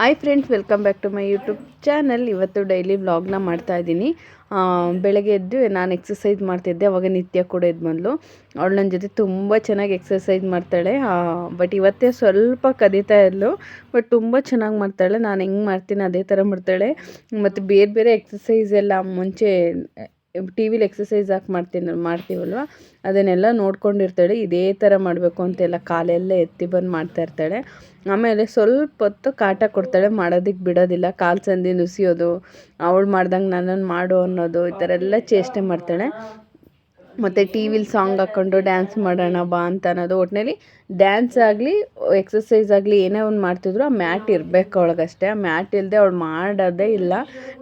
Hi friends welcome back to my YouTube channel ಇವತ್ತು daily ವ್ಲಾಗ್ನ ಮಾಡ್ತಾ ಇದ್ದೀನಿ. ಬೆಳಗ್ಗೆ ಎದ್ದು ನಾನು ಎಕ್ಸಸೈಸ್ ಮಾಡ್ತಿದ್ದೆ ಅವಾಗ ನಿತ್ಯ ಕೂಡ ಇದ್ದ ಬಂದ್ಲು. ಅವಳು ನನ್ನ ಜೊತೆ ತುಂಬ ಚೆನ್ನಾಗಿ ಎಕ್ಸಸೈಸ್ ಮಾಡ್ತಾಳೆ. ಬಟ್ ಇವತ್ತೇ ಸ್ವಲ್ಪ ಕದೀತಾ ಇದ್ಲು ಬಟ್ ತುಂಬ ಚೆನ್ನಾಗಿ ಮಾಡ್ತಾಳೆ. ನಾನು ಹೆಂಗೆ ಮಾಡ್ತೀನಿ ಅದೇ ಥರ ಮಾಡ್ತಾಳೆ. ಮತ್ತು ಬೇರೆ ಬೇರೆ ಎಕ್ಸಸೈಸ್ ಎಲ್ಲ ಮುಂಚೆ ಟಿ ವಿಲಿ ಎಕ್ಸಸೈಸ್ ಹಾಕಿ ಮಾಡ್ತೀನಿ ಮಾಡ್ತೀವಲ್ವ? ಅದನ್ನೆಲ್ಲ ನೋಡ್ಕೊಂಡಿರ್ತಾಳೆ, ಇದೇ ಥರ ಮಾಡಬೇಕು ಅಂತೆಲ್ಲ ಕಾಲೆಲ್ಲ ಎತ್ತಿ ಬಂದು ಮಾಡ್ತಾ ಇರ್ತಾಳೆ. ಆಮೇಲೆ ಸ್ವಲ್ಪ ಹೊತ್ತು ಕಾಟ ಕೊಡ್ತಾಳೆ ಮಾಡೋದಕ್ಕೆ ಬಿಡೋದಿಲ್ಲ, ಕಾಲು ಸಂದಿ ನುಸಿಯೋದು ಅವಳು ಮಾಡ್ದಂಗೆ ನನ್ನನ್ನು ಮಾಡು ಅನ್ನೋದು, ಈ ಥರ ಎಲ್ಲ ಚೇಷ್ಟೆ ಮಾಡ್ತಾಳೆ. ಮತ್ತು ಟಿ ವಿಲಿ ಸಾಂಗ್ ಹಾಕ್ಕೊಂಡು ಡ್ಯಾನ್ಸ್ ಮಾಡೋಣ ಬಾ ಅಂತ ಅನ್ನೋದು ಒಟ್ಟಿನಲ್ಲಿ ಡ್ಯಾನ್ಸ್ ಆಗಲಿ ಎಕ್ಸಸೈಸ್ ಆಗಲಿ ಏನೇ ಒಂದು ಮಾಡ್ತಿದ್ರು ಆ ಮ್ಯಾಟ್ ಇರಬೇಕು ಅವಳಿಗಷ್ಟೇ. ಆ ಮ್ಯಾಟ್ ಇಲ್ಲದೆ ಅವಳು ಮಾಡೋದೇ ಇಲ್ಲ.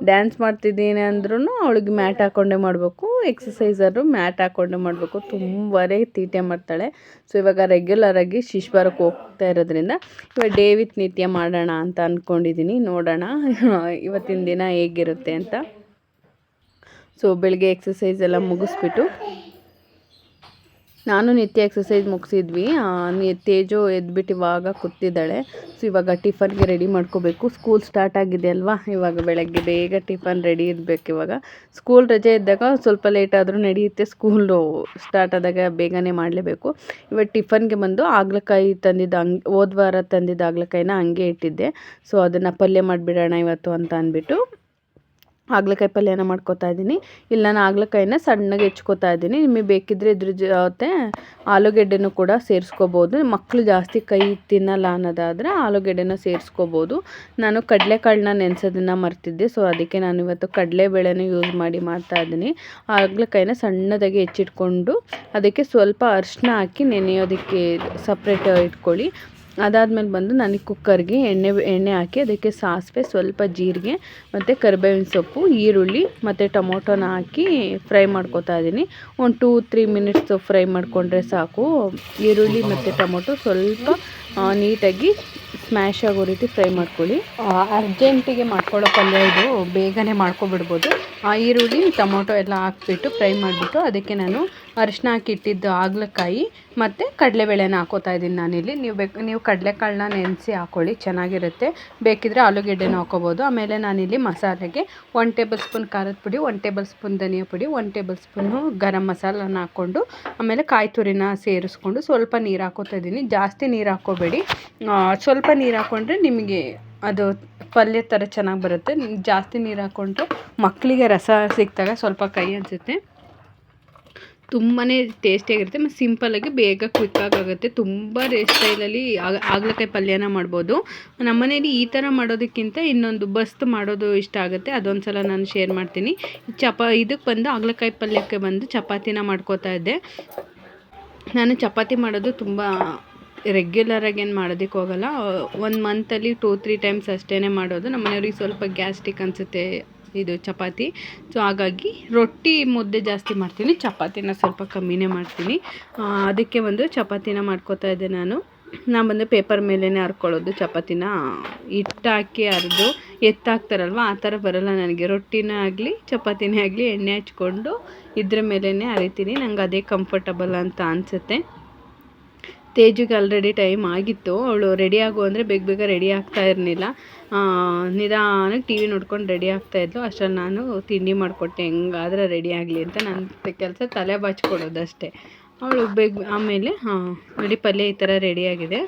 ಡ್ಯಾನ್ಸ್ ಮಾಡ್ತಿದ್ದೀನಿ ಅಂದ್ರೂ ಅವಳಿಗೆ ಮ್ಯಾಟ್ ಹಾಕ್ಕೊಂಡೇ ಮಾಡಬೇಕು ಎಕ್ಸಸೈಸರು ಮ್ಯಾಟ್ ಹಾಕ್ಕೊಂಡೇ ಮಾಡಬೇಕು. ತುಂಬಾ ತೀಟೆ ಮಾಡ್ತಾಳೆ. ಸೊ ಇವಾಗ ರೆಗ್ಯುಲರಾಗಿ ಶಿಶ್ವಾರಕ್ಕೆ ಹೋಗ್ತಾ ಇರೋದ್ರಿಂದ ಇವಾಗ ಡೇ ವಿತ್ ನಿತ್ಯ ಮಾಡೋಣ ಅಂತ ಅಂದ್ಕೊಂಡಿದ್ದೀನಿ ನೋಡೋಣ ಇವತ್ತಿನ ದಿನ ಹೇಗಿರುತ್ತೆ ಅಂತ. ಸೊ ಬೆಳಗ್ಗೆ ಎಕ್ಸಸೈಸ್ ಎಲ್ಲ ಮುಗಿಸ್ಬಿಟ್ಟು ನಾನು ನಿತ್ಯ ಎಕ್ಸಸೈಸ್ ಮುಗಿಸಿದ್ವಿ. ತೇಜು ಎದ್ಬಿಟ್ಟು ಇವಾಗ ಕೂತಿದ್ದಾಳೆ. ಸೊ, ಇವಾಗ ಟಿಫನ್ಗೆ ರೆಡಿ ಮಾಡ್ಕೋಬೇಕು. ಸ್ಕೂಲ್ ಸ್ಟಾರ್ಟ್ ಆಗಿದೆ ಅಲ್ವಾ? ಇವಾಗ ಬೆಳಗ್ಗೆ ಬೇಗ ಟಿಫನ್ ರೆಡಿ ಇರಬೇಕು ಇವಾಗ. ಸ್ಕೂಲ್ ರಜೆ ಇದ್ದಾಗ ಸ್ವಲ್ಪ ಲೇಟ್ ಆದರೂ ನಡೆಯುತ್ತೆ. ಸ್ಕೂಲು ಸ್ಟಾರ್ಟ್ ಆದಾಗ ಬೇಗನೆ ಮಾಡಲೇಬೇಕು. ಇವಾಗ ಟಿಫನ್ಗೆ ಬಂದು ಆಗ್ಲಕಾಯಿ ತಂದಿದ್ದ ಹಂಗೆ, ಹೋದ್ವಾರ ತಂದಿದ್ದ ಆಗ್ಲಕಾಯಿನ ಹಂಗೆ ಇಟ್ಟಿದ್ದೆ. ಸೊ, ಅದನ್ನು ಪಲ್ಯ ಮಾಡಿಬಿಡೋಣ ಇವತ್ತು ಅಂತ ಅಂದ್ಬಿಟ್ಟು ಹಾಗಲಕಾಯಿ ಪಲ್ಯನ ಮಾಡ್ಕೋತಾ ಇದ್ದೀನಿ. ಇಲ್ಲ, ನಾನು ಹಾಗಲಕಾಯಿನ ಸಣ್ಣಗೆ ಹೆಚ್ಕೋತಾ ಇದ್ದೀನಿ. ನಿಮಗೆ ಬೇಕಿದ್ದರೆ ಇದ್ರ ಜೊತೆ ಆಲೂಗೆಡ್ಡೆನೂ ಕೂಡ ಸೇರಿಸ್ಕೋಬೋದು. ಮಕ್ಕಳು ಜಾಸ್ತಿ ಕೈ ತಿನ್ನಲ್ಲ ಅನ್ನೋದಾದರೆ ಆಲೂಗೆಡ್ಡೆನ ಸೇರಿಸ್ಕೋಬೋದು. ನಾನು ಕಡಲೆಕಾಳನ್ನ ನೆನೆಸೋದನ್ನು ಮರ್ತಿದ್ದೆ. ಸೊ ಅದಕ್ಕೆ ನಾನು ಇವತ್ತು ಕಡಲೆಬೇಳೆನ ಯೂಸ್ ಮಾಡಿ ಮಾಡ್ತಾ ಇದ್ದೀನಿ. ಹಾಗಲಕಾಯಿನ ಸಣ್ಣದಾಗಿ ಹೆಚ್ಚಿಟ್ಕೊಂಡು ಅದಕ್ಕೆ ಸ್ವಲ್ಪ ಅರಿಶಿನ ಹಾಕಿ ನೆನೆಯೋದಕ್ಕೆ ಸಪ್ರೇಟ್ ಇಟ್ಕೊಳ್ಳಿ. ಅದಾದಮೇಲೆ ಬಂದು ನನಗೆ ಕುಕ್ಕರ್ಗೆ ಎಣ್ಣೆ ಎಣ್ಣೆ ಹಾಕಿ ಅದಕ್ಕೆ ಸಾಸಿವೆ, ಸ್ವಲ್ಪ ಜೀರಿಗೆ ಮತ್ತು ಕರಿಬೇವಿನ ಸೊಪ್ಪು, ಈರುಳ್ಳಿ ಮತ್ತು ಟೊಮೊಟೊನ ಹಾಕಿ ಫ್ರೈ ಮಾಡ್ಕೊತಾ ಇದ್ದೀನಿ. ಒಂದು ಟೂ ತ್ರೀ ಮಿನಿಟ್ಸು ಫ್ರೈ ಮಾಡಿಕೊಂಡ್ರೆ ಸಾಕು. ಈರುಳ್ಳಿ ಮತ್ತು ಟೊಮೊಟೊ ಸ್ವಲ್ಪ ನೀಟಾಗಿ ಸ್ಮ್ಯಾಶ್ ಆಗೋ ರೀತಿ ಫ್ರೈ ಮಾಡ್ಕೊಳ್ಳಿ. ಅರ್ಜೆಂಟಿಗೆ ಮಾಡ್ಕೊಳ್ಳೋ ಪಲ್ಯ ಇದು, ಬೇಗನೆ ಮಾಡ್ಕೊಬಿಡ್ಬೋದು. ಈರುಳ್ಳಿ, ಟೊಮೊಟೊ ಎಲ್ಲ ಹಾಕ್ಬಿಟ್ಟು ಫ್ರೈ ಮಾಡಿಬಿಟ್ಟು ಅದಕ್ಕೆ ನಾನು ಅರಿಶಿನ ಹಾಕಿಟ್ಟಿದ್ದು ಆಗ್ಲಕಾಯಿ ಮತ್ತು ಕಡಲೆಬೇಳೆನ ಹಾಕೋತಾ ಇದ್ದೀನಿ ನಾನಿಲ್ಲಿ. ನೀವು ಬೇಕು, ನೀವು ಕಡಲೆಕಾಳನ್ನ ನೆನೆಸಿ ಹಾಕ್ಕೊಳ್ಳಿ ಚೆನ್ನಾಗಿರುತ್ತೆ. ಬೇಕಿದ್ದರೆ ಆಲೂಗೆಡ್ಡೆನ ಹಾಕೋಬೋದು. ಆಮೇಲೆ ನಾನಿಲ್ಲಿ ಮಸಾಲೆಗೆ ಒನ್ ಟೇಬಲ್ ಸ್ಪೂನ್ ಖಾರದ ಪುಡಿ ಒನ್ ಟೇಬಲ್ ಸ್ಪೂನ್ ಧನಿಯಾ ಪುಡಿ ಒನ್ ಟೇಬಲ್ ಸ್ಪೂನು ಗರಂ ಮಸಾಲನ ಹಾಕ್ಕೊಂಡು, ಆಮೇಲೆ ಕಾಯಿ ತುರಿನ ಸೇರಿಸ್ಕೊಂಡು ಸ್ವಲ್ಪ ನೀರು ಹಾಕೋತಾ ಇದ್ದೀನಿ. ಜಾಸ್ತಿ ನೀರು ಹಾಕೋಬೇಡಿ ಸ್ವಲ್ಪ ನೀರು ಹಾಕ್ಕೊಂಡ್ರೆ ನಿಮಗೆ ಅದು ಪಲ್ಯ ಥರ ಚೆನ್ನಾಗಿ ಬರುತ್ತೆ. ಜಾಸ್ತಿ ನೀರು ಹಾಕ್ಕೊಂಡ್ರೆ ಮಕ್ಕಳಿಗೆ ರಸ ಸಿಕ್ಕಿದಾಗ ಸ್ವಲ್ಪ ಕೈ ಅನಿಸುತ್ತೆ ತುಂಬಾ ಟೇಸ್ಟಿಯಾಗಿರುತ್ತೆ ಮತ್ತು ಸಿಂಪಲ್ಲಾಗಿ ಬೇಗ ಆಗುತ್ತೆ. ತುಂಬ ಸ್ಟೈಲಲ್ಲಿ ಆಗ್ಲಕಾಯಿ ಪಲ್ಯನ ಮಾಡ್ಬೋದು. ನಮ್ಮನೇಲಿ ಈ ಥರ ಮಾಡೋದಕ್ಕಿಂತ ಇನ್ನೊಂದು ಬಸ್ತ್ ಮಾಡೋದು ಇಷ್ಟ ಆಗುತ್ತೆ. ಅದೊಂದು ಸಲ ನಾನು ಶೇರ್ ಮಾಡ್ತೀನಿ. ಚಪಾ ಇದಕ್ಕೆ ಬಂದು ಆಗ್ಲಕಾಯಿ ಪಲ್ಯಕ್ಕೆ ಬಂದು ಚಪಾತಿನ ಮಾಡ್ಕೋತಾ ಇದ್ದೆ. ನಾನು ಚಪಾತಿ ಮಾಡೋದು ತುಂಬ ರೆಗ್ಯುಲರಾಗಿ ಏನು ಮಾಡೋದಕ್ಕೆ ಹೋಗಲ್ಲ. ಒಂದು ಮಂತಲ್ಲಿ ಟೂ ತ್ರೀ ಟೈಮ್ಸ್ ಅಷ್ಟೇ ಮಾಡೋದು. ನಮ್ಮ ಮನೆಯವ್ರಿಗೆ ಸ್ವಲ್ಪ ಗ್ಯಾಸ್ಟಿಕ್ ಅನಿಸುತ್ತೆ. ಇದು ಚಪಾತಿ. ಸೊ ಹಾಗಾಗಿ ರೊಟ್ಟಿ ಮುದ್ದೆ ಜಾಸ್ತಿ ಮಾಡ್ತೀನಿ. ಚಪಾತಿನ ಸ್ವಲ್ಪ ಕಮ್ಮಿನೇ ಮಾಡ್ತೀನಿ. ಅದಕ್ಕೆ ಒಂದು ಚಪಾತಿನ ಮಾಡ್ಕೋತಾ ಇದ್ದೆ ನಾನು. ನಾನು ಬಂದು ಪೇಪರ್ ಮೇಲೇ ಹರ್ಕೊಳ್ಳೋದು ಚಪಾತಿನ. ಹಿಟ್ಟಾಕಿ ಅರೆದು ಎತ್ತಾಕ್ತಾರಲ್ವ? ಆ ಥರ ಬರೋಲ್ಲ ನನಗೆ. ರೊಟ್ಟಿನೇ ಆಗಲಿ, ಚಪಾತಿನೇ ಆಗಲಿ ಎಣ್ಣೆ ಹಚ್ಕೊಂಡು ಇದ್ರ ಮೇಲೇ ಅರಿತೀನಿ ನಂಗೆ ಅದೇ ಕಂಫರ್ಟಬಲ್ ಅಂತ ಅನಿಸುತ್ತೆ. ತೇಜಿಗೆ ಆಲ್ರೆಡಿ ಟೈಮ್ ಆಗಿತ್ತು. ಅವಳು ರೆಡಿ ಆಗು ಅಂದರೆ ಬೇಗ ಬೇಗ ರೆಡಿ ಆಗ್ತಾ ಇರಲಿಲ್ಲ. ನಿಧಾನಕ್ಕೆ ಟಿ ವಿ ನೋಡ್ಕೊಂಡು ರೆಡಿ ಆಗ್ತಾಯಿದ್ಲು ಅಷ್ಟರಲ್ಲಿ ನಾನು ತಿಂಡಿ ಮಾಡಿಕೊಟ್ಟೆ, ಹೆಂಗಾದ್ರೆ ರೆಡಿ ಆಗಲಿ ಅಂತ ನನ್ನ ಕೆಲಸ ತಲೆ ಬಾಚ್ಕೊಡೋದಷ್ಟೇ ಅವಳು ಬೇಗ ಆಮೇಲೆ, ಹಾಂ, ನೋಡಿ ಪಲ್ಯ ಈ ಥರ ರೆಡಿಯಾಗಿದೆ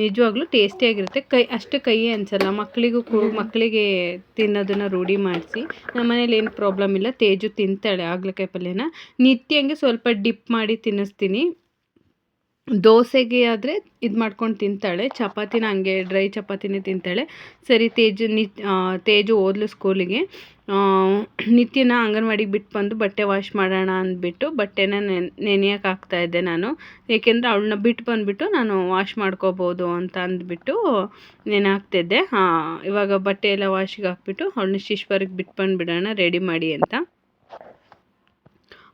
ನಿಜವಾಗ್ಲೂ ಟೇಸ್ಟಿಯಾಗಿರುತ್ತೆ ಕೈ, ಅಷ್ಟು ಕೈ ಅನ್ಸಲ್ಲ. ಮಕ್ಕಳಿಗೂ ಕೂ ಮಕ್ಕಳಿಗೆ ತಿನ್ನೋದನ್ನು ರೂಢಿ ಮಾಡಿಸಿ. ನಮ್ಮ ಮನೇಲಿ ಏನು ಪ್ರಾಬ್ಲಮ್ ಇಲ್ಲ. ತೇಜು ತಿಂತಾಳೆ ಹಾಗಲಕಾಯಿ ಪಲ್ಯನ. ನಿತ್ಯಂಗೆ ಸ್ವಲ್ಪ ಡಿಪ್ ಮಾಡಿ ತಿನ್ನಿಸ್ತೀನಿ. ದೋಸೆಗೆ ಆದರೆ ಇದು ಮಾಡ್ಕೊಂಡು ತಿಂತಾಳೆ. ಚಪಾತಿನ ಹಂಗೆ ಡ್ರೈ ಚಪಾತಿನೇ ತಿಂತಾಳೆ. ಸರಿ, ತೇಜು ನಿ ತೇಜು ಓದಲು ಸ್ಕೂಲಿಗೆ. ನಿತ್ಯನ ಅಂಗನವಾಡಿಗೆ ಬಿಟ್ಟು ಬಂದು ಬಟ್ಟೆ ವಾಶ್ ಮಾಡೋಣ ಅಂದ್ಬಿಟ್ಟು ಬಟ್ಟೆನ ನೆನೆಯೋಕೆ ಹಾಕ್ತಾಯಿದ್ದೆ ನಾನು. ಏಕೆಂದರೆ ಅವಳನ್ನ ಬಿಟ್ಟು ಬಂದುಬಿಟ್ಟು ನಾನು ವಾಶ್ ಮಾಡ್ಕೋಬೋದು ಅಂತ ಅಂದ್ಬಿಟ್ಟು ನೆನೆ ಇವಾಗ ಬಟ್ಟೆ ಎಲ್ಲ ವಾಶಿಗೆ ಹಾಕ್ಬಿಟ್ಟು ಅವಳನ್ನ ಶಿಶ್ವರಿಗೆ ಬಿಟ್ಟು ಬಂದುಬಿಡೋಣ, ರೆಡಿ ಮಾಡಿ ಅಂತ.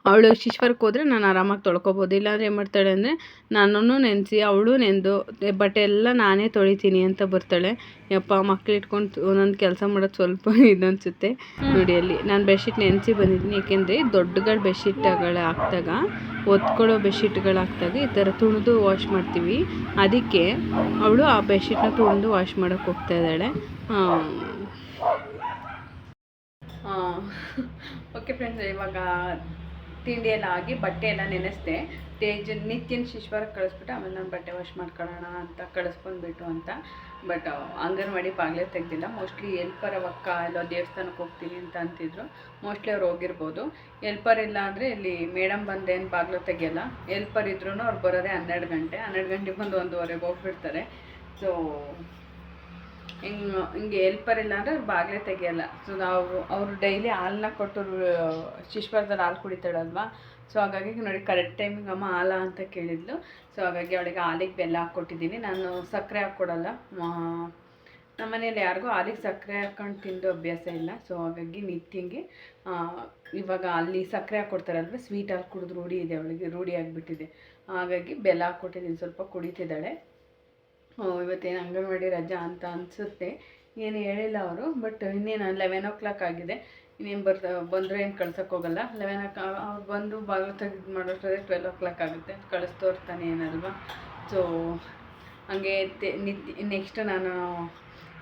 ಅವಳು ಶಿಶ್ವರಕ್ಕೆ ಹೋದರೆ ನಾನು ಆರಾಮಾಗಿ ತೊಳ್ಕೊಬೋದು. ಇಲ್ಲಾಂದರೆ ಏನು ಮಾಡ್ತಾಳೆ ಅಂದರೆ ನನ್ನನ್ನು ನೆನೆಸಿ ಅವಳು ನೆನೆದು ಬಟ್ಟೆ ಎಲ್ಲ ನಾನೇ ತೊಳಿತೀನಿ ಅಂತ ಬರ್ತಾಳೆ. ಯಪ್ಪ ಮಕ್ಳು ಇಟ್ಕೊಂಡು ಒಂದೊಂದು ಕೆಲಸ ಮಾಡೋದು ಸ್ವಲ್ಪ ಇದು ಅನಿಸುತ್ತೆ ನೋಡಿ ಅಲ್ಲಿ ನಾನು ಬೆಡ್ಶೀಟ್ ನೆನೆಸಿ ಬಂದಿದ್ದೀನಿ. ಏಕೆಂದರೆ ದೊಡ್ಡಗಳು ಬೆಡ್ಶೀಟ್ಗಳು ಹಾಕ್ದಾಗ ಒತ್ಕೊಳ್ಳೋ ಬೆಡ್ಶೀಟ್ಗಳು ಹಾಕ್ದಾಗ ಈ ಥರ ತುಣಿದು ವಾಶ್ ಮಾಡ್ತೀವಿ. ಅದಕ್ಕೆ ಅವಳು ಆ ಬೆಡ್ಶೀಟ್ನ ತುಳಿದು ವಾಶ್ ಮಾಡೋಕ್ಕೆ ಹೋಗ್ತಾ ಇದ್ದಾಳೆ. ಓಕೆ ಫ್ರೆಂಡ್ಸ್ ಇವಾಗ ತಿಂಡಿ ಎಲ್ಲ ಆಗಿ ಬಟ್ಟೆ ಎಲ್ಲ ನೆನೆಸ್ದೆ. ತೇಜ್ ನಿತ್ಯನ ಕಳಿಸ್ಬಿಟ್ಟು ಆಮೇಲೆ ನಾನು ಬಟ್ಟೆ ವಾಶ್ ಮಾಡ್ಕೊಳ್ಳೋಣ ಅಂತ ಕಳಿಸ್ಕೊಂಡ್ಬಿಟ್ಟು ಅಂತ. ಬಟ್ ಅಂಗನವಾಡಿ ಬಾಗಿಲೇ ತೆಗ್ದಿಲ್ಲ. ಮೋಸ್ಟ್ಲಿ ಎಲ್ಪರ್ ಅವಕ್ಕ ಎಲ್ಲೋ ದೇವಸ್ಥಾನಕ್ಕೆ ಹೋಗ್ತೀನಿ ಅಂತ ಅಂತಿದ್ರು. ಮೋಸ್ಟ್ಲಿ ಅವ್ರು ಹೋಗಿರ್ಬೋದು. ಎಲ್ಪರ್ ಇಲ್ಲ ಅಂದರೆ ಇಲ್ಲಿ ಮೇಡಮ್ ಬಂದೇನು ಬಾಗ್ಲು ತೆಗಿಯಲ್ಲ. ಎಲ್ಪರ್ ಇದ್ರೂ ಅವ್ರು ಬರೋದೇ ಹನ್ನೆರಡು ಗಂಟೆ. ಹನ್ನೆರಡು ಗಂಟೆಗೆ ಬಂದು ಒಂದೂವರೆಗೆ ಹೋಗ್ಬಿಡ್ತಾರೆ. ಸೊ ಹಿಂಗೆ ಹಿಂಗೆ ಎಲ್ಪರ್ ಇಲ್ಲ ಅಂದರೆ ಬಾಗಿಲೇ ತೆಗಿಯಲ್ಲ. ಸೊ ನಾವು ಅವರು ಡೈಲಿ ಹಾಲನ್ನ ಕೊಟ್ಟು ಶಿಶ್ವರದಲ್ಲಿ ಹಾಲು ಕುಡಿತಾಳಲ್ವಾ? ಸೊ ಹಾಗಾಗಿ ನೋಡಿ ಕರೆಕ್ಟ್ ಟೈಮಿಗೆ ಅಮ್ಮ ಹಾಲ ಅಂತ ಕೇಳಿದ್ಲು. ಸೊ ಹಾಗಾಗಿ ಅವಳಿಗೆ ಹಾಲಿಗೆ ಬೆಲ್ಲ ಹಾಕ್ಕೊಟ್ಟಿದ್ದೀನಿ. ನಾನು ಸಕ್ಕರೆ ಹಾಕ್ಕೊಡಲ್ಲ. ನಮ್ಮ ಮನೆಯಲ್ಲಿ ಯಾರಿಗೂ ಹಾಲಿಗೆ ಸಕ್ಕರೆ ಹಾಕ್ಕೊಂಡು ತಿಂದು ಅಭ್ಯಾಸ ಇಲ್ಲ. ಸೊ ಹಾಗಾಗಿ ನಿತ್ಯಂಗೆ ಇವಾಗ ಅಲ್ಲಿ ಸಕ್ಕರೆ ಹಾಕ್ಕೊಡ್ತಾರಲ್ವ? ಸ್ವೀಟ್ ಹಾಲು ಕುಡಿದು ರೂಢಿ ಇದೆ ಅವಳಿಗೆ, ರೂಢಿ ಆಗಿಬಿಟ್ಟಿದೆ. ಹಾಗಾಗಿ ಬೆಲ್ಲ ಹಾಕ್ಕೊಟ್ಟಿದ್ದೀನಿ. ಸ್ವಲ್ಪ ಕುಡಿತಿದ್ದಾಳೆ. ಇವತ್ತೇನು ಅಂಗನವಾಡಿ ರಜಾ ಅಂತ ಅನಿಸುತ್ತೆ. ಏನು ಹೇಳಿಲ್ಲ ಅವರು, ಬಟ್ ಇನ್ನೇನು ಲೆವೆನ್ ಓ ಕ್ಲಾಕ್ ಆಗಿದೆ. ಇನ್ನೇನು ಬರ್ತಾ, ಬಂದರೆ ಏನು ಕಳ್ಸೋಕೆ ಹೋಗಲ್ಲ. ಲೆವೆನ್ ಓ ಅವ್ರು ಬಂದು ಬಾಗಿಲು ತೆಗೆದು ಮಾಡೋಷ್ಟೇ ಟ್ವೆಲ್ ಓ ಕ್ಲಾಕ್ ಆಗುತ್ತೆ ಕಳಿಸ್ತೋರ್ತಾನೆ ಏನಲ್ವಾ. ಸೊ ಹಂಗೆ ನಿತ್ಯ ನೆಕ್ಸ್ಟ್ ನಾನು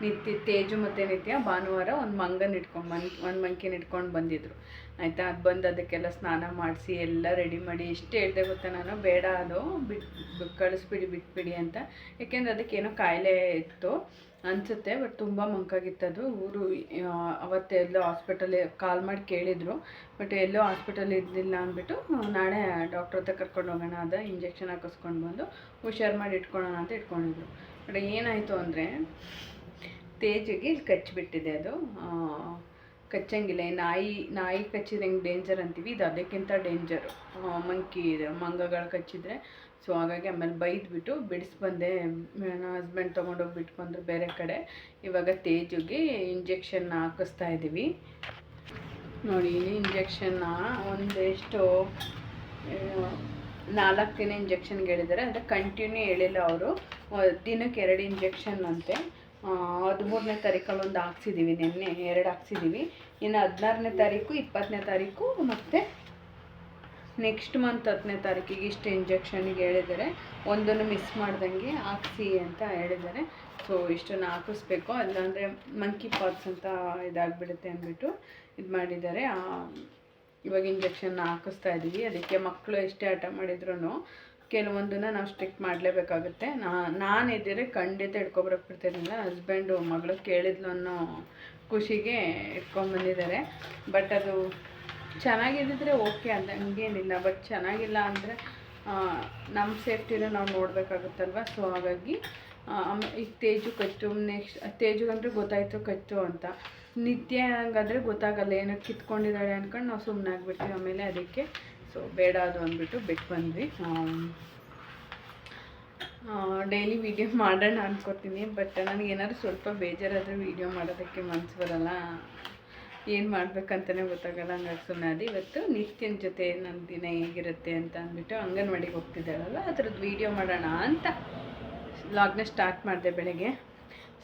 ನಿತ್ಯ ತೇಜು ಮತ್ತು ನಿತ್ಯ ಭಾನುವಾರ ಒಂದು ಮಂಗನ ಇಟ್ಕೊಂಡು ಮನ್ ಒಂದು ಮಂಕಿನ ಇಟ್ಕೊಂಡು ಬಂದಿದ್ರು. ಆಯಿತಾ? ಅದು ಬಂದು ಅದಕ್ಕೆಲ್ಲ ಸ್ನಾನ ಮಾಡಿಸಿ ಎಲ್ಲ ರೆಡಿ ಮಾಡಿ, ಎಷ್ಟು ಹೇಳಿದೆ ಗೊತ್ತಾ ನಾನು? ಬೇಡ ಅದು ಬಿಟ್ಟು ಕಳಿಸ್ಬಿಡಿ, ಬಿಟ್ಬಿಡಿ ಅಂತ. ಯಾಕೆಂದರೆ ಅದಕ್ಕೇನೋ ಕಾಯಿಲೆ ಇತ್ತು, ಅನಿಸುತ್ತೆ, ಬಟ್ ತುಂಬ ಮಂಕಾಗಿತ್ತದು ಊರು ಅವತ್ತೆಲ್ಲೋ ಹಾಸ್ಪಿಟಲ್ ಕಾಲ್ ಮಾಡಿ ಕೇಳಿದರು. ಬಟ್ ಎಲ್ಲೋ ಹಾಸ್ಪಿಟಲ್ ಇರಲಿಲ್ಲ ಅಂದ್ಬಿಟ್ಟು ನಾಳೆ ಡಾಕ್ಟ್ರ್ ಹತ್ರ ಕರ್ಕೊಂಡು ಹೋಗೋಣ ಅದ ಇಂಜೆಕ್ಷನ್ ಹಾಕಿಸ್ಕೊಂಡು ಬಂದು, ಹುಷಾರು ಮಾಡಿ ಇಟ್ಕೊಳ್ಳೋಣ ಅಂತ ಇಟ್ಕೊಂಡಿದ್ರು. ಬಟ್ ಏನಾಯಿತು ಅಂದರೆ ತೇಜಿಗೆ ಇಲ್ಲಿ ಕಚ್ಚಿಬಿಟ್ಟಿದೆ ಅದು. ಕಚ್ಚಂಗಿಲ್ಲ. ನಾಯಿ ನಾಯಿ ಕಚ್ಚಿದ್ರೆ ಹೆಂಗೆ ಡೇಂಜರ್ ಅಂತೀವಿ? ಇದು ಅದಕ್ಕಿಂತ ಡೇಂಜರು ಮಂಕಿ ಮಂಗಗಳು ಕಚ್ಚಿದ್ರೆ. ಸೊ ಹಾಗಾಗಿ ಆಮೇಲೆ ಬೈದ್ಬಿಟ್ಟು ಬಿಡಿಸಿ ಬಂದೆ ನನ್ನ ಹಸ್ಬೆಂಡ್ ತೊಗೊಂಡೋಗಿ ಬಿಟ್ಕೊಂಡ್ರು ಬೇರೆ ಕಡೆ. ಇವಾಗ ತೇಜುಗೆ ಇಂಜೆಕ್ಷನ್ ಹಾಕಿಸ್ತಾ ಇದ್ದೀವಿ ನೋಡಿ ಇಂಜೆಕ್ಷನ್ನ ಒಂದೆಷ್ಟು ನಾಲ್ಕು ದಿನ ಇಂಜೆಕ್ಷನ್ಗೆ ಹೇಳಿದ್ದಾರೆ. ಅಂದರೆ ಕಂಟಿನ್ಯೂ ಹೇಳಿಲ್ಲ ಅವರು. ದಿನಕ್ಕೆ ಎರಡು ಇಂಜೆಕ್ಷನ್ ಅಂತೆ. ಹದಿಮೂರನೇ ತಾರೀಕಲ್ಲಿ ಒಂದು ಹಾಕ್ಸಿದ್ದೀವಿ ನಿನ್ನೆ, ಎರಡು ಹಾಕ್ಸಿದ್ದೀವಿ ಇನ್ನು ಹದಿನಾರನೇ ತಾರೀಕು, ಇಪ್ಪತ್ತನೇ ತಾರೀಕು ಮತ್ತು ನೆಕ್ಸ್ಟ್ ಮಂತ್ ಹತ್ತನೇ ತಾರೀಕಿಗೆ ಇಷ್ಟು ಇಂಜೆಕ್ಷನ್ಗೆ ಹೇಳಿದ್ದಾರೆ. ಒಂದನ್ನು ಮಿಸ್ ಮಾಡ್ದಂಗೆ ಹಾಕ್ಸಿ ಅಂತ ಹೇಳಿದ್ದಾರೆ. ಸೊ ಇಷ್ಟನ್ನು ಹಾಕಿಸ್ಬೇಕು. ಅಲ್ಲಾಂದರೆ ಮಂಕಿ ಪಾಕ್ಸ್ ಅಂತ ಇದಾಗ್ಬಿಡುತ್ತೆ ಅಂದ್ಬಿಟ್ಟು ಇದು ಮಾಡಿದ್ದಾರೆ. ಇವಾಗ ಇಂಜೆಕ್ಷನ್ನ ಹಾಕಿಸ್ತಾ ಇದ್ದೀವಿ ಅದಕ್ಕೆ ಮಕ್ಕಳು ಎಷ್ಟೇ ಆಟ ಮಾಡಿದ್ರು ಕೆಲವೊಂದನ್ನು ನಾವು ಸ್ಟ್ರಿಕ್ಟ್ ಮಾಡಲೇಬೇಕಾಗುತ್ತೆ. ನಾನು ಇದ್ದರೆ ಖಂಡಿತ ಇಟ್ಕೊಬರಕ್ಕೆ ಬಿಡ್ತಿರಲಿಲ್ಲ ಹಸ್ಬೆಂಡು ಮಗಳು ಕೇಳಿದ್ಲು ಅನ್ನೋ ಖುಷಿಗೆ ಇಟ್ಕೊಂಡ್ಬಂದಿದ್ದಾರೆ ಬಟ್ ಅದು ಚೆನ್ನಾಗಿದ್ದಿದ್ರೆ ಓಕೆ ಅಂತ ಹಂಗೇನಿಲ್ಲ. ಬಟ್ ಚೆನ್ನಾಗಿಲ್ಲ ಅಂದರೆ ನಮ್ಮ ಸೇಫ್ಟಿನ ನಾವು ನೋಡಬೇಕಾಗುತ್ತಲ್ವ? ಸೊ ಹಾಗಾಗಿ ಈಗ ತೇಜು ಕಚ್ಚು ನೆಕ್ಸ್ಟ್ ತೇಜು ಅಂದರೆ ಗೊತ್ತಾಯಿತು ಕಚ್ಚು ಅಂತ. ನಿತ್ಯ ಹಂಗಾದ್ರೆ ಗೊತ್ತಾಗಲ್ಲ. ಏನೋ ಕಿತ್ಕೊಂಡಿದ್ದಾಳೆ ಅಂದ್ಕೊಂಡು ನಾವು ಸುಮ್ಮನೆ ಆಗಿಬಿಡ್ತೀವಿ ಆಮೇಲೆ ಅದಕ್ಕೆ ಸೊ ಬೇಡ ಅದು ಅಂದ್ಬಿಟ್ಟು ಬಿಟ್ಟು ಬಂದ್ವಿ. ಡೈಲಿ ವೀಡಿಯೋ ಮಾಡೋಣ ಅನ್ಕೋತೀನಿ ಬಟ್ ನನಗೆ ಏನಾದ್ರು ಸ್ವಲ್ಪ ಬೇಜಾರಾದರೆ ವೀಡಿಯೋ ಮಾಡೋದಕ್ಕೆ ಮನಸ್ಸು ಬರಲ್ಲ. ಏನು ಮಾಡ್ಬೇಕಂತಲೇ ಗೊತ್ತಾಗಲ್ಲ, ಹಂಗಾಗಿ ಸುಮ್ಮನೆ ಅದು ಇವತ್ತು ನಿತ್ಯನ ಜೊತೆ ನನ್ನ ದಿನ ಹೇಗಿರುತ್ತೆ ಅಂತ ಅಂದ್ಬಿಟ್ಟು ಅಂಗನವಾಡಿಗೆ ಹೋಗ್ತಿದ್ದಾಳಲ್ಲ, ಅದ್ರದ್ದು ವೀಡಿಯೋ ಮಾಡೋಣ ಅಂತ ಲಾಗ್ನ ಸ್ಟಾರ್ಟ್ ಮಾಡಿದೆ ಬೆಳಗ್ಗೆ.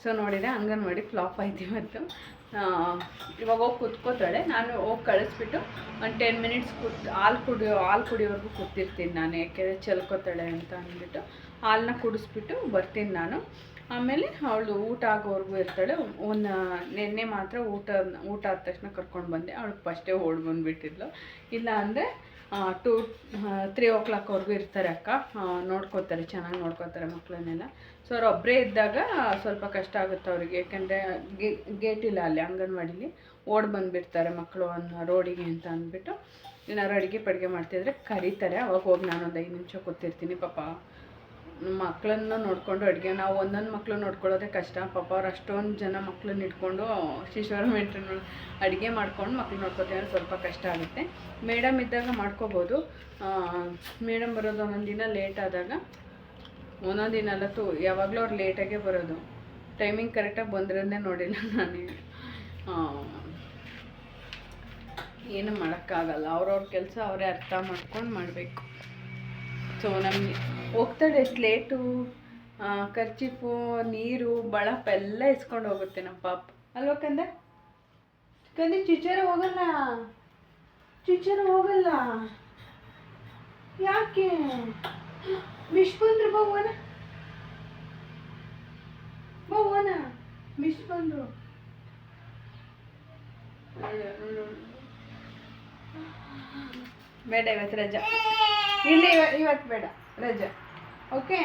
ಸೊ ನೋಡಿದೆ ಅಂಗನವಾಡಿ ಫ್ಲಾಪ್ ಆಯ್ತು ಇವತ್ತು. ಇವಾಗ ಹೋಗಿ ಕುತ್ಕೋತಾಳೆ. ನಾನು ಹೋಗಿ ಕಳಿಸ್ಬಿಟ್ಟು ಒಂದು ಟೆನ್ ಮಿನಿಟ್ಸ್ ಕೂತ್ ಹಾಲು ಕುಡಿಯೋ ಹಾಲು ಕುಡಿಯೋವರೆಗೂ ಕೂತಿರ್ತೀನಿ ನಾನು ಯಾಕೆಂದರೆ ಚಲ್ಕೋತಾಳೆ ಅಂತ ಅಂದ್ಬಿಟ್ಟು ಹಾಲನ್ನ ಕುಡಿಸ್ಬಿಟ್ಟು ಬರ್ತೀನಿ ನಾನು. ಆಮೇಲೆ ಅವಳು ಊಟ ಆಗೋವರೆಗೂ ಇರ್ತಾಳೆ. ಒಂದು ನಿನ್ನೆ ಮಾತ್ರ ಊಟ ಊಟ ಆದ ತಕ್ಷಣ ಕರ್ಕೊಂಡು ಬಂದೆ. ಅವಳು ಫಸ್ಟೇ ಓಡಿ ಬಂದುಬಿಟ್ಟಿದ್ಲು. ಇಲ್ಲ ಅಂದರೆ ಟೂ ತ್ರೀ ಓ ಕ್ಲಾಕ್ವರೆಗೂ ಇರ್ತಾರೆ ಅಕ್ಕ. ನೋಡ್ಕೋತಾರೆ, ಚೆನ್ನಾಗಿ ನೋಡ್ಕೋತಾರೆ ಮಕ್ಕಳನ್ನೆಲ್ಲ ಸೊ ಒಬ್ಬರೇ ಇದ್ದಾಗ ಸ್ವಲ್ಪ ಕಷ್ಟ ಆಗುತ್ತೆ ಅವ್ರಿಗೆ. ಯಾಕೆಂದರೆ ಗೇಟ್ ಇಲ್ಲ ಅಲ್ಲಿ ಅಂಗನವಾಡಿಲಿ. ಓಡ್ ಬಂದುಬಿಡ್ತಾರೆ ಮಕ್ಕಳು ಅನ್ನೋ ರೋಡಿಗೆ ಅಂತ ಅಂದ್ಬಿಟ್ಟು. ಏನಾದ್ರು ಅಡುಗೆ ಪಡಿಗೆ ಮಾಡ್ತಿದ್ರೆ ಕರೀತಾರೆ. ಅವಾಗ ಹೋಗಿ ನಾನು ಒಂದು ಐದು ನಿಮಿಷ ಕೂತಿರ್ತೀನಿ. ಪಾಪ ಮಕ್ಕಳನ್ನು ನೋಡಿಕೊಂಡು ಅಡುಗೆ, ನಾವು ಒಂದೊಂದು ಮಕ್ಕಳು ನೋಡ್ಕೊಳ್ಳೋದೇ ಕಷ್ಟ. ಪಾಪ ಅವ್ರು ಅಷ್ಟೊಂದು ಜನ ಮಕ್ಕಳನ್ನ ಇಟ್ಕೊಂಡು ಶಿಶುವರ ಮೆಂಟ್ರ ಅಡುಗೆ ಮಾಡ್ಕೊಂಡು ಮಕ್ಳು ನೋಡ್ಕೊತೀವಿ ಸ್ವಲ್ಪ ಕಷ್ಟ ಆಗುತ್ತೆ. ಮೇಡಮ್ ಇದ್ದಾಗ ಮಾಡ್ಕೋಬೋದು. ಮೇಡಮ್ ಬರೋದು ಒಂದೊಂದು ದಿನ ಲೇಟ್ ಆದಾಗ ಒಂದೊಂದು ದಿನ ಅಲ್ಲ ತು, ಯಾವಾಗಲೂ ಅವ್ರು ಲೇಟಾಗೆ ಬರೋದು. ಟೈಮಿಂಗ್ ಕರೆಕ್ಟಾಗಿ ಬಂದಿರೋದನ್ನೇ ನೋಡಿಲ್ಲ ನಾನು ಏನು ಮಾಡೋಕ್ಕಾಗಲ್ಲ, ಅವ್ರವ್ರ ಕೆಲಸ ಅವರೇ ಅರ್ಥ ಮಾಡ್ಕೊಂಡು ಮಾಡಬೇಕು. ಸೊ ನಮಗೆ ಹೋಗ್ತಾಳೆ ಸ್ಲೇಟು ಖರ್ಚಿಫು ನೀರು, ಬಳಪ ಎಲ್ಲ ಇಸ್ಕೊಂಡು ಹೋಗುತ್ತೆ ನಮ್ಮ ಪಾಪ. ಅಲ್ವಾ ಕಂದೆ? ಕಂದೆ, ಚುಚ್ಚರ ಹೋಗಲ್ಲ. ಚುಚ್ಚರ ಹೋಗಲ್ಲ. ಯಾಕೆ? ಮಿಶ್ ಬಂದ್ರು ಬವ್ವನ ಬಾವನ ಮಿಶ್ ಬಂದ್ರು ಬೇಡ ಇವತ್ತು ರಜಾ. ಇಲ್ಲಿ ಇವತ್ತು ಬೇಡ, ರಜಾ. ಓಕೆ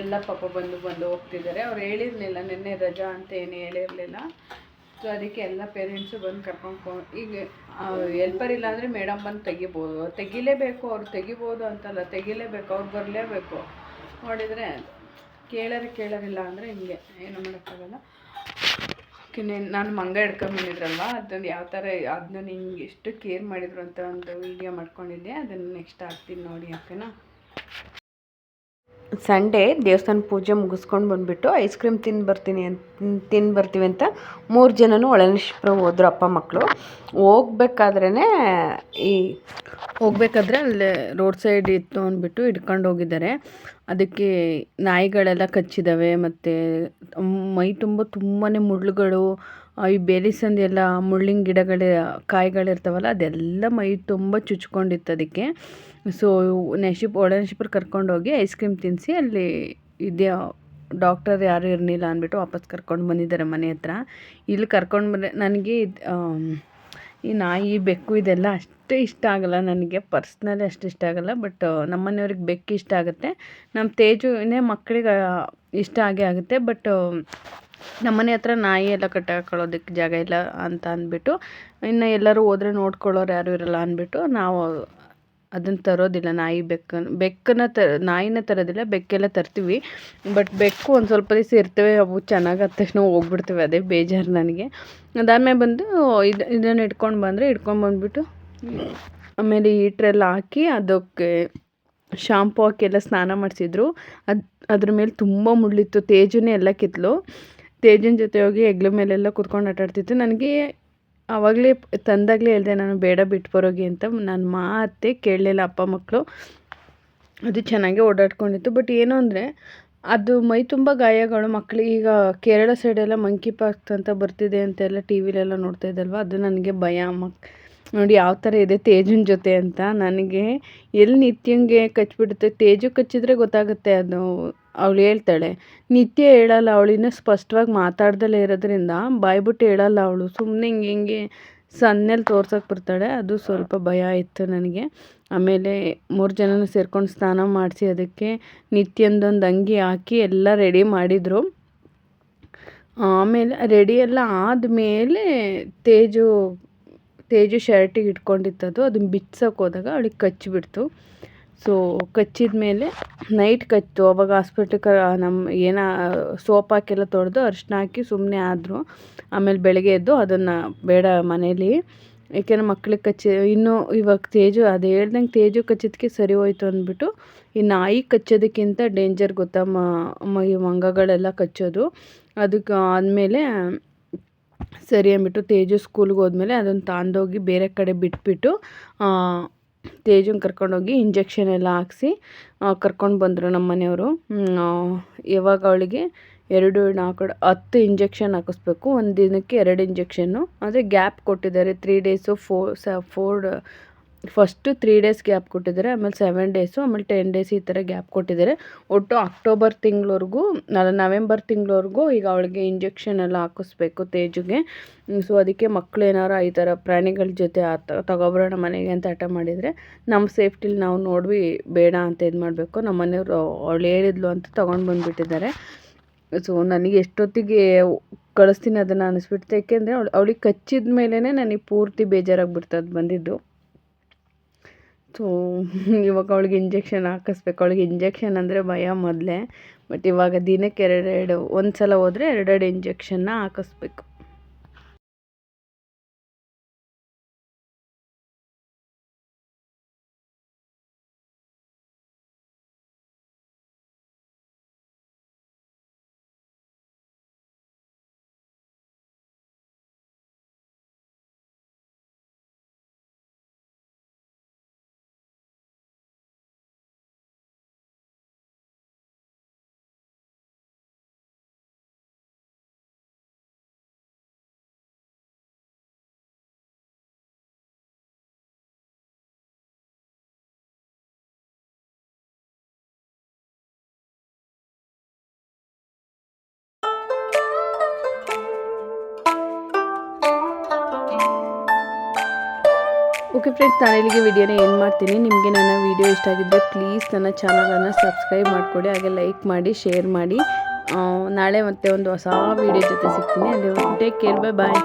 ಎಲ್ಲ ಪಾಪ ಬಂದು ಬಂದು ಹೋಗ್ತಿದ್ದಾರೆ. ಅವ್ರು ಹೇಳಿರಲಿಲ್ಲ, ನಿನ್ನೆ ರಜಾ ಅಂತ ಏನು ಹೇಳಿರಲಿಲ್ಲ. ಸೊ ಅದಕ್ಕೆ ಎಲ್ಲ ಪೇರೆಂಟ್ಸು ಬಂದು ಕರ್ಕೊಂಡು ಈಗ ಎಲ್ಪರ್ ಇಲ್ಲ ಅಂದರೆ ಮೇಡಮ್ ಬಂದು ತೆಗಿಬೋದು. ತೆಗಿಲೇಬೇಕು, ಅವ್ರು ತೆಗಿಬೋದು ಅಂತಲ್ಲ, ತೆಗಿಲೇಬೇಕು, ಅವ್ರು ಬರಲೇಬೇಕು. ನೋಡಿದರೆ ಕೇಳೋರು ಕೇಳೋರಿಲ್ಲ ಅಂದರೆ ಹಿಂಗೆ. ಏನು ಮಾಡೋಕ್ಕಾಗಲ್ಲ. ನಾನು ಮಂಗ ಹಿಡ್ಕೊಂಬಂದಿದ್ರಲ್ವ ಅದನ್ನು ಯಾವ ಥರ, ಅದನ್ನ ಹಿಂಗೆ ಎಷ್ಟು ಕೇರ್ ಮಾಡಿದ್ರು ಅಂತ ಒಂದು ವೀಡಿಯೋ ಮಾಡ್ಕೊಂಡಿದ್ದೆ. ಅದನ್ನು ನೆಕ್ಸ್ಟ್ ಹಾಕ್ತೀನಿ ನೋಡಿ, ಓಕೆನಾ? ಸಂಡೇ ದೇವಸ್ಥಾನ ಪೂಜೆ ಮುಗಿಸ್ಕೊಂಡು ಬಂದುಬಿಟ್ಟು ಐಸ್ ಕ್ರೀಮ್ ತಿಂದು ಬರ್ತೀನಿ ಅಂತ ತಿಂದು ಬರ್ತೀವಿ ಅಂತ ಮೂರು ಜನನೂ ಒಳನೇಶ್ವರ ಹೋದ್ರು ಅಪ್ಪ ಮಕ್ಕಳು ಹೋಗ್ಬೇಕಾದ್ರೇ ಈ ಹೋಗ್ಬೇಕಾದ್ರೆ ಅಲ್ಲೇ ರೋಡ್ ಸೈಡ್ ಇತ್ತು ಅಂದ್ಬಿಟ್ಟು ಹಿಡ್ಕೊಂಡು ಹೋಗಿದ್ದಾರೆ. ಅದಕ್ಕೆ ನಾಯಿಗಳೆಲ್ಲ ಕಚ್ಚಿದ್ದಾವೆ ಮತ್ತು ಮೈ ತುಂಬ ತುಂಬಾ ಮುಳ್ಳುಗಳು ಈ ಬೇಲಿಸಂದೆಲ್ಲ ಮುಳ್ಳಿನ ಗಿಡಗಳ, ಕಾಯಿಗಳಿರ್ತಾವಲ್ಲ, ಅದೆಲ್ಲ ಮೈ ತುಂಬ ಚುಚ್ಕೊಂಡಿತ್ತು ಅದಕ್ಕೆ. ಸೊ ನೆಶಿಪ್ ಕರ್ಕೊಂಡು ಕರ್ಕೊಂಡೋಗಿ ಐಸ್ ಕ್ರೀಮ್ ತಿನ್ನಿಸಿ ಅಲ್ಲಿ ಇದೆ ಡಾಕ್ಟರ್ ಯಾರು ಇರಲಿಲ್ಲ ಅಂದ್ಬಿಟ್ಟು ವಾಪಸ್ ಕರ್ಕೊಂಡು ಬಂದಿದ್ದಾರೆ ಮನೆ ಹತ್ರ. ಇಲ್ಲಿ ಕರ್ಕೊಂಡು ಬಂದರೆ ನನಗೆ ಈ ನಾಯಿ ಬೆಕ್ಕು ಇದೆಲ್ಲ ಅಷ್ಟು ಇಷ್ಟ ಆಗಲ್ಲ ನನಗೆ. ಪರ್ಸ್ನಲಿ ಅಷ್ಟು ಇಷ್ಟ ಆಗಲ್ಲ ಬಟ್ ನಮ್ಮ ಮನೆಯವ್ರಿಗೆ ಬೆಕ್ಕು ಇಷ್ಟ ಆಗುತ್ತೆ. ನಮ್ಮ ತೇಜುನೇ ಮಕ್ಕಳಿಗೆ ಇಷ್ಟ ಆಗೇ ಆಗುತ್ತೆ ಬಟ್ ನಮ್ಮ ಮನೆ ಹತ್ರ ನಾಯಿ ಎಲ್ಲ ಕಟ್ಟಾಕೊಳ್ಳೋದಕ್ಕೆ ಜಾಗ ಇಲ್ಲ ಅಂತ ಅಂದ್ಬಿಟ್ಟು, ಇನ್ನು ಎಲ್ಲರೂ ಹೋದ್ರೆ ನೋಡ್ಕೊಳ್ಳೋರು ಯಾರೂ ಇರಲ್ಲ ಅಂದ್ಬಿಟ್ಟು ನಾವು ಅದನ್ನು ತರೋದಿಲ್ಲ. ನಾಯಿ ಬೆಕ್ಕನ್ನು ಬೆಕ್ಕನ್ನ ತ, ನಾಯಿನ ತರೋದಿಲ್ಲ, ಬೆಕ್ಕೆಲ್ಲ ತರ್ತೀವಿ. ಬಟ್ ಬೆಕ್ಕು ಒಂದು ಸ್ವಲ್ಪ ದಿವಸ ಇರ್ತವೆ, ಅವು ಚೆನ್ನಾಗಾದ ತಕ್ಷಣ ಹೋಗ್ಬಿಡ್ತವೆ. ಅದೇ ಬೇಜಾರು ನನಗೆ. ಅದಾದ್ಮೇಲೆ ಬಂದು ಇದು, ಇದನ್ನು ಇಟ್ಕೊಂಡು ಬಂದರೆ ಇಟ್ಕೊಂಡು ಬಂದುಬಿಟ್ಟು, ಆಮೇಲೆ ಹೀಟ್ರೆಲ್ಲ ಹಾಕಿ ಅದಕ್ಕೆ ಶಾಂಪು ಹಾಕಿ ಎಲ್ಲ ಸ್ನಾನ ಮಾಡಿಸಿದ್ರು. ಅದು, ಅದ್ರ ಮೇಲೆ ತುಂಬ ಮುಳ್ಳಿತ್ತು, ತೇಜುನೇ ಎಲ್ಲ ಕಿತ್ತಲು ತೇಜುನ ಜೊತೆ ಹೋಗಿ ಹೆಗ್ಲ ಮೇಲೆಲ್ಲ ಕುತ್ಕೊಂಡು ಆಟಾಡ್ತಿತ್ತು ನನಗೆ ಆವಾಗಲೇ ತಂದಾಗಲೇ ಹೇಳಿದೆ, ನಾನು ಬೇಡ ಬಿಟ್ಟು ಬರೋಗಿ ಅಂತ ನನ್ನ ಮಾತೆ ಕೇಳಲಿಲ್ಲ ಅಪ್ಪ ಮಕ್ಕಳು ಅದು ಚೆನ್ನಾಗೇ ಓಡಾಡ್ಕೊಂಡಿತ್ತು. ಬಟ್ ಏನು ಅಂದರೆ ಅದು ಮೈ ತುಂಬ ಗಾಯಗಳು ಮಕ್ಕಳಿಗೆ ಈಗ ಕೇರಳ ಸೈಡೆಲ್ಲ ಮಂಕಿ ಪಾಕ್ಸ್ ಅಂತ ಬರ್ತಿದೆ ಅಂತೆಲ್ಲ ಟಿ ವಿಲೆಲ್ಲ ನೋಡ್ತಾ ಇದ್ದಲ್ವ? ಅದು ನನಗೆ ಭಯ. ಮಕ್ ನೋಡಿ ಯಾವ ಥರ ಇದೆ ತೇಜಿನ ಜೊತೆ ಅಂತ. ನನಗೆ ಎಲ್ಲಿ ನಿತ್ಯಂಗೆ ಕಚ್ಬಿಡುತ್ತೆ, ತೇಜು ಕಚ್ಚಿದ್ರೆ ಗೊತ್ತಾಗುತ್ತೆ ಅದು ಅವಳು ಹೇಳ್ತಾಳೆ. ನಿತ್ಯ ಹೇಳಲ್ಲ ಅವಳಿನ ಸ್ಪಷ್ಟವಾಗಿ ಮಾತಾಡ್ದಲೇ ಇರೋದ್ರಿಂದ ಬಾಯ್ಬಿಟ್ಟು ಹೇಳಲ್ಲ ಅವಳು. ಸುಮ್ಮನೆ ಹಿಂಗೆ ಹಿಂಗೆ ಸನ್ನೆಲ್ಲಿ ತೋರ್ಸೋಕೆ ಬರ್ತಾಳೆ. ಅದು ಸ್ವಲ್ಪ ಭಯ ಇತ್ತು ನನಗೆ. ಆಮೇಲೆ ಮೂರು ಜನನೂ ಸೇರ್ಕೊಂಡು ಸ್ನಾನ ಮಾಡಿಸಿ ಅದಕ್ಕೆ ನಿತ್ಯಂದೊಂದು ಅಂಗಿ ಹಾಕಿ ಎಲ್ಲ ರೆಡಿ ಮಾಡಿದರು. ಆಮೇಲೆ ರೆಡಿ ಎಲ್ಲ ಆದಮೇಲೆ ತೇಜು ತೇಜು ಶರ್ಟಿಗೆ ಇಟ್ಕೊಂಡಿತ್ತದು ಅದನ್ನ ಬಿಚ್ಚೋಕೆ ಹೋದಾಗ ಅವಳಿಗೆ ಕಚ್ಚಿಬಿಡ್ತು. ಸೊ ಕಚ್ಚಿದ ಮೇಲೆ ನೈಟ್ ಕಚ್ಚಿತು ಅವಾಗ ಹಾಸ್ಪಿಟ್ಲಿಗೆ ನಮ್ಮ ಏನೋ, ಸೋಪ್ ಹಾಕೆಲ್ಲ ತೊಡೆದು ಅರಿಶಿನ ಹಾಕಿ ಸುಮ್ಮನೆ ಆದರು. ಆಮೇಲೆ ಬೆಳಗ್ಗೆ ಎದ್ದು ಅದನ್ನು ಬೇಡ ಮನೇಲಿ. ಏಕೆಂದರೆ ಮಕ್ಳಿಗೆ ಕಚ್ಚಿ, ಇನ್ನೂ ಇವಾಗ ತೇಜು, ಅದು ಹೇಳ್ದಂಗೆ ತೇಜು ಕಚ್ಚಿದ್ದಕ್ಕೆ ಸರಿ ಹೋಯ್ತು ಅಂದ್ಬಿಟ್ಟು, ಈ ನಾಯಿ ಕಚ್ಚೋದಕ್ಕಿಂತ ಡೇಂಜರ್ ಗೊತ್ತಾ ಈ ಮಂಗಗಳೆಲ್ಲ ಕಚ್ಚೋದು. ಅದಕ್ಕೆ ಆದಮೇಲೆ ಸರಿ ಅಂದ್ಬಿಟ್ಟು ತೇಜು ಸ್ಕೂಲ್ಗೆ ಹೋದ್ಮೇಲೆ ಅದನ್ನು ತಾಂದೋಗಿ ಬೇರೆ ಕಡೆ ಬಿಟ್ಬಿಟ್ಟು ತೇಜುನ ಕರ್ಕೊಂಡೋಗಿ ಇಂಜೆಕ್ಷನ್ ಎಲ್ಲ ಹಾಕ್ಸಿ ಕರ್ಕೊಂಡು ಬಂದರು ನಮ್ಮ ಮನೆಯವರು. ಯಾವಾಗ ಅವಳಿಗೆ ಎರಡು, ನಾಲ್ಕು, ಹತ್ತು ಇಂಜೆಕ್ಷನ್ ಹಾಕಿಸ್ಬೇಕು. ಒಂದು ದಿನಕ್ಕೆ ಎರಡು ಇಂಜೆಕ್ಷನ್ನು ಅಂದರೆ ಗ್ಯಾಪ್ ಕೊಟ್ಟಿದ್ದಾರೆ. ತ್ರೀ ಡೇಸು ಫೋರ್ ಸ four first three days gap ಕೊಟ್ಟಿದ್ದಾರೆ, ಆಮೇಲೆ ಸೆವೆನ್ ಡೇಸು ಆಮೇಲೆ ಟೆನ್ ಡೇಸ್ ಈ ಥರ ಗ್ಯಾಪ್ ಕೊಟ್ಟಿದ್ದಾರೆ. ಒಟ್ಟು ಅಕ್ಟೋಬರ್ ತಿಂಗಳವರೆಗೂ ನವೆಂಬರ್ ತಿಂಗಳವರೆಗೂ ಈಗ ಅವಳಿಗೆ ಇಂಜೆಕ್ಷನ್ ಎಲ್ಲ ಹಾಕಿಸ್ಬೇಕು ತೇಜುಗೆ. ಸೊ ಅದಕ್ಕೆ ಮಕ್ಕಳು ಏನಾರು ಈ ಥರ ಪ್ರಾಣಿಗಳ ಜೊತೆ ತಗೊಬರೋಣ ಮನೆಗೆ ಅಂತ ಹಠ ಮಾಡಿದರೆ ನಮ್ಮ ಸೇಫ್ಟಿಲಿ ನಾವು ನೋಡ್ವಿ, ಬೇಡ ಅಂತ ಇದು ಮಾಡಬೇಕು. ನಮ್ಮ ಮನೆಯವರು ಅವಳು ಹೇಳಿದ್ಲು ಅಂತ ತೊಗೊಂಡು ಬಂದುಬಿಟ್ಟಿದ್ದಾರೆ. ಸೊ ನನಗೆ ಎಷ್ಟೊತ್ತಿಗೆ ಕಳಿಸ್ತೀನಿ ಅದನ್ನು ಅನಿಸ್ಬಿಡ್ತು. ಯಾಕೆಂದರೆ ಅವಳು, ಅವಳಿಗೆ ಕಚ್ಚಿದ ಮೇಲೇ ನನಗೆ ಪೂರ್ತಿ ಬೇಜಾರಾಗ್ಬಿಡ್ತು ಬಂದಿದ್ದು. ಸೊ ಇವಾಗ ಅವಳಿಗೆ ಇಂಜೆಕ್ಷನ್ ಹಾಕಿಸ್ಬೇಕು. ಅವಳಿಗೆ ಇಂಜೆಕ್ಷನ್ ಅಂದರೆ ಭಯ ಮೊದಲೇ. ಬಟ್ ಇವಾಗ ದಿನಕ್ಕೆ ಎರಡೆರಡು ಒಂದು ಸಲ ಹೋದರೆ ಎರಡೆರಡು ಇಂಜೆಕ್ಷನ್ನ ಹಾಕಿಸ್ಬೇಕು. ಓಕೆ ಫ್ರೆಂಡ್ಸ್ ನಾನು ಇಲ್ಲಿಗೆ ವಿಡಿಯೋನ ಏನು ಮಾಡ್ತೀನಿ. ನಿಮಗೆ ನನ್ನ ವಿಡಿಯೋ ಇಷ್ಟ ಆಗಿದ್ದರೆ ಪ್ಲೀಸ್ ನನ್ನ ಚಾನಲನ್ನು ಸಬ್ಸ್ಕ್ರೈಬ್ ಮಾಡಿಕೊಡಿ, ಹಾಗೆ ಲೈಕ್ ಮಾಡಿ ಶೇರ್ ಮಾಡಿ. ನಾಳೆ ಮತ್ತೆ ಒಂದು ಹೊಸ ವಿಡಿಯೋ ಜೊತೆ ಸಿಗ್ತೀನಿ. ಅಲ್ಲಿ ಟೇಕ್ ಕೇರ್ ಬೈ ಬಾಯ್